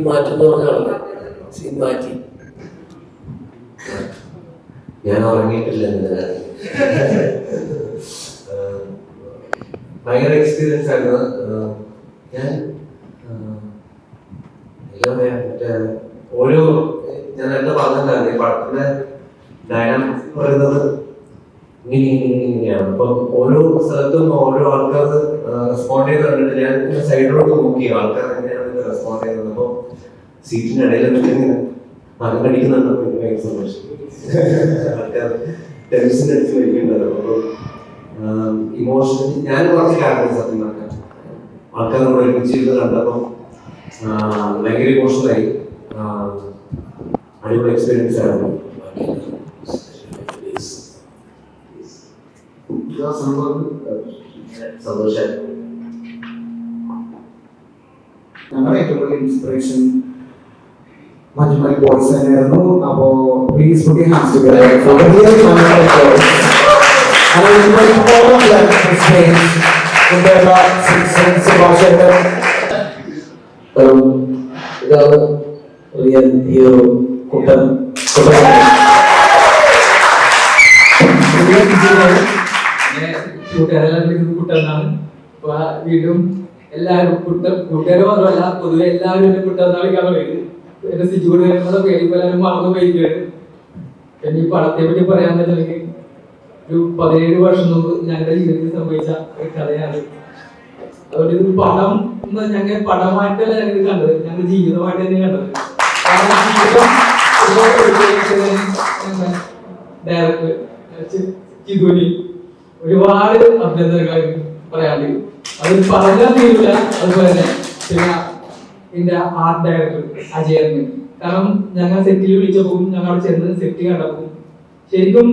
Scene എന്ന് പറഞ്ഞാണല്ലോ scene മാറ്റി. ഞാൻ ഉറങ്ങിയിട്ടില്ല ഭയങ്കര എക്സ്പീരിയൻസ് ആയിരുന്നു. ഞാൻ എന്താ പറയാ. മറ്റേ ഓരോ ഞാൻ നേരത്തെ പറഞ്ഞിട്ടുണ്ടായിരുന്നു ഈ പടത്തിന്റെ ഡയനാമിക്സ് എന്ന് പറയുന്നത് ഇങ്ങനെ ഇങ്ങനെ ഇങ്ങനെ ഇങ്ങനെയാണ്. അപ്പം ഓരോ സ്ഥലത്തും ഓരോ ആൾക്കാർ റെസ്പോണ്ട് ചെയ്ത് കണ്ടിട്ട് ഞാൻ സൈഡിലോട്ട് നോക്കി ആൾക്കാർ എങ്ങനെയാണ് റെസ്പോണ്ട് ചെയ്യുന്നത്? അപ്പം സീറ്റിന്റെ ഇടയിൽ ഇങ്ങനെ മകം കടിക്കുന്നുണ്ട്. എനിക്ക് ഭയങ്കര സന്തോഷം. ആൾക്കാർ ടെൻഷൻ അടിച്ച് കഴിക്കുന്നുണ്ടല്ലോ അപ്പോൾ ഇമോഷൻ ഞാൻ കുറച്ച് കാരണം സത്യം പറഞ്ഞാൽ ആൾക്കാർ നമ്മൾ ഒരുമിച്ച് ഇരുന്ന് കണ്ടപ്പോൾ ഭയങ്കര ഇമോഷണലായി അടിപൊളി എക്സ്പീരിയൻസ് ആയിരുന്നു. സന്തോഷം. ഞങ്ങളുടെ ഏറ്റവും വലിയ ഇൻസ്പിറേഷൻ മഞ്ജുമൽ ബോയ്സ് തന്നെയായിരുന്നു. അപ്പോ please put your hands together for the real Manjummel Boys And I all of them to stage in their of Washington. വീണ്ടും എല്ലാവരും കുട്ട കൂട്ടുകാർ മാത്രമല്ല പൊതുവെ എല്ലാവരും കുട്ടം എന്നാണ് വിളിക്കാൻ പറയുന്നത്. എന്റെ സിജു കൂടെ വരുമ്പോൾ പേടിപ്പോലും മറന്നു പോയിരിക്കുകയാണ് പിന്നെ ഈ പടത്തെ പറ്റി ഒരു പതിനേഴ് വർഷം മുമ്പ് ഞങ്ങളുടെ ജീവിതത്തിൽ സംഭവിച്ച ഒരു കഥയാണ്. അതുകൊണ്ട് ഇത് പടം എന്ന് ഞങ്ങൾ പടമായിട്ടല്ല ഞങ്ങൾ കണ്ടത്. ഞങ്ങൾ ജീവിതമായിട്ട് തന്നെ കണ്ടത്. ഡയറക്ടർ ഒരുപാട് അഭ്യന്തരങ്ങൾ പറയാണ്ട് അത് പറഞ്ഞാൽ തീരില്ല അതുപോലെ തന്നെ. പിന്നെ എന്റെ ആർട്ട് ഡയറക്ടർ അജയറിന് കാരണം ഞങ്ങൾ സെറ്റിൽ വിളിച്ചപ്പോൾ ഞങ്ങൾ അവിടെ ചെന്ന് സെറ്റ് കണ്ടപ്പോൾ ശരിക്കും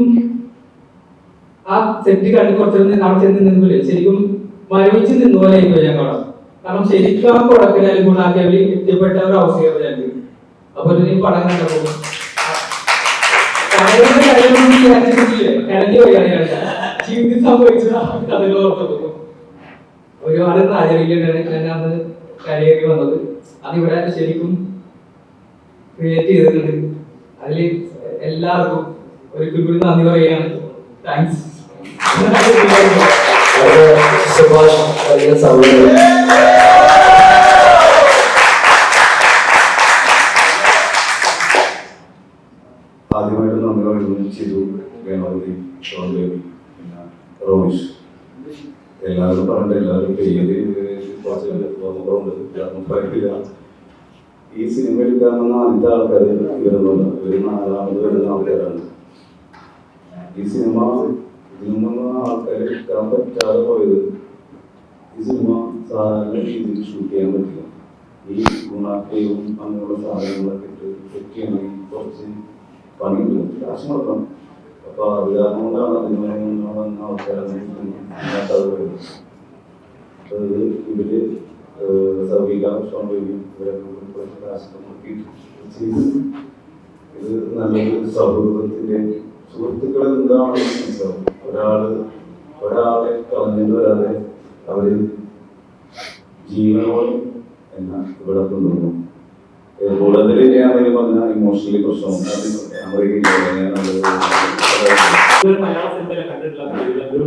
ആ സെറ്റ് കണ്ട് കുറച്ചു അവിടെ ചെന്ന് നിന്നില്ലേ? ശരിക്കും മരവിച്ച് നിന്ന പോലെ ആയിപ്പോയി ഞങ്ങൾ കാരണം ശരിക്കും ആ കുടക്കലും അവർ എത്തിപ്പെട്ട ഒരു അവസ്ഥയാണ് ഞങ്ങൾക്ക്. അപ്പൊ ഈ പടം കണ്ടപ്പോൾ പോയാണ് ഞാൻ. ജീവിതത്തിൽ സംഭവിച്ച കഥകൾ ഓർത്തപ്പോ. ഒരുപാട് ട്രാജഡിയിലാണ് ഞാൻ അന്ന് കരയേറി വന്നത്. അതിവിടെ ശരിക്കും ക്രിയേറ്റ് ചെയ്തിട്ടുണ്ട്. അതിൽ എല്ലാവർക്കും ഒരിക്കൽ കൂടി നന്ദി പറയുകയാണ്. താങ്ക്സ് നമ്മൾ എല്ലാവരും പറഞ്ഞിട്ട് എല്ലാവരും ഓർമ്മകളുണ്ട് എല്ലാവർക്കും പറയില്ല ഈ സിനിമയിൽ കാണുന്ന ആദ്യത്തെ ആൾക്കാർ വരുന്നുണ്ട് വരുന്ന നാലാമത് വരുന്ന ആൾക്കാരാണ്. ഈ സിനിമ ഇതിനൊന്നും ആൾക്കാർ എടുക്കാൻ പറ്റാതെ പോയത് ഈ സിനിമ സാധാരണ രീതിയിൽ ഷൂട്ട് ചെയ്യാൻ പറ്റില്ല. ഈ ഗുണാക്കയും അങ്ങനെയുള്ള സാധനങ്ങളൊക്കെ ഇട്ട് സെറ്റ് കുറച്ച് പണിയുണ്ട്. കാശ് നടക്കണം അപ്പൊ അത് കാരണം കൊണ്ടാണ് അതിന് വന്ന ആൾക്കാരാണ് ഇത് ഇവർ ഇവരൊക്കെ കൂടി കുറച്ച് കാശൊക്കെ മുടക്കി ചെയ്ത് ഇത് നല്ലൊരു സൗഹൃദത്തിന്റെ സുഹൃത്തുക്കൾ എന്താണ് മനസ്സിലാവും ഒരാൾ ഒരാളെ കളഞ്ഞിട്ട് വരാതെ അവർ ജീവനോളം എന്ന ഇവിടെ കൊണ്ടുവന്നു. കൂടുതൽ ഞാൻ പറഞ്ഞ ഇമോഷണലി പ്രശ്നം ഒരു മലയാള സിനിമയിലെ കണ്ടിട്ടുള്ള ഒരു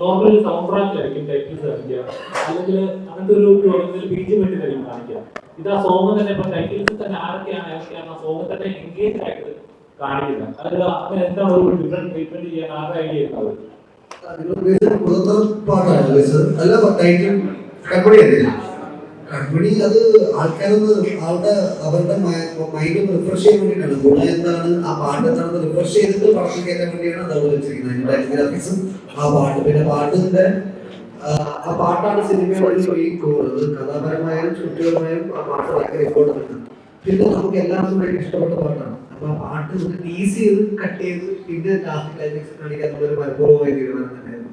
നോർമൽ സൗണ്ട് ട്രാക്കിലായിരിക്കും ടൈറ്റിൽസ് കാണിക്കുക അല്ലെങ്കിൽ അങ്ങനത്തെ ഒരു ഒരു ബീജ് വേണ്ടിയിട്ടായിരിക്കും കാണിക്കുക. ഇത് ആ സോങ് തന്നെ ഇപ്പൊ ടൈറ്റിൽസിൽ തന്നെ ആരൊക്കെയാണ് ആരൊക്കെയാണ് ആ സോങ് തന്നെ എൻഗേജ് ആയിട്ട് കാണിക്കുന്നത്. അതിൽ അങ്ങനെ എന്താണ് ഒരു ഡിഫറെന്റ് ട്രീറ്റ്മെന്റ് ചെയ്യാൻ ആരുടെ ഐഡിയ ഉണ്ടാവും അല്ല ടൈറ്റിൽ അല്ലേ കൺപണി അത് ആൾക്കാരൊന്ന് ആളുടെ അവരുടെ മൈൻഡ് റിഫ്രഷ് ചെയ്യാൻ വേണ്ടിയിട്ടാണ്. ഗുണ എന്താണ്? ആ പാട്ട് എന്താണെന്ന് റിഫ്രഷ് ചെയ്തിട്ട് പറഞ്ഞു കയറ്റാൻ വേണ്ടിയാണ് അത് വെച്ചിരിക്കുന്നത്. അതിന്റെ ഗ്രാഫിക്സും ആ പാട്ട്. പിന്നെ പാട്ടിന്റെ ആ, പാട്ടാണ് സിനിമയോട് മെയിൻ പോകുന്നത് കഥാപരമായാലും ചുറ്റുപരമായും ആ പാട്ട് ഭയങ്കര ഇമ്പോർട്ടന്റ് ആണ്. പിന്നെ നമുക്ക് എല്ലാവർക്കും ഭയങ്കര ഇഷ്ടപ്പെട്ട പാട്ടാണ്. അപ്പൊ ആ പാട്ട് നമുക്ക് ഈസി ചെയ്ത് കട്ട് ചെയ്ത് പിന്നെ ലാസ്റ്റ് ക്ലൈമാക്സ് കാണിക്കാൻ ഒരു മനഃപൂർവമായി തീരുമാനം തന്നെയായിരുന്നു.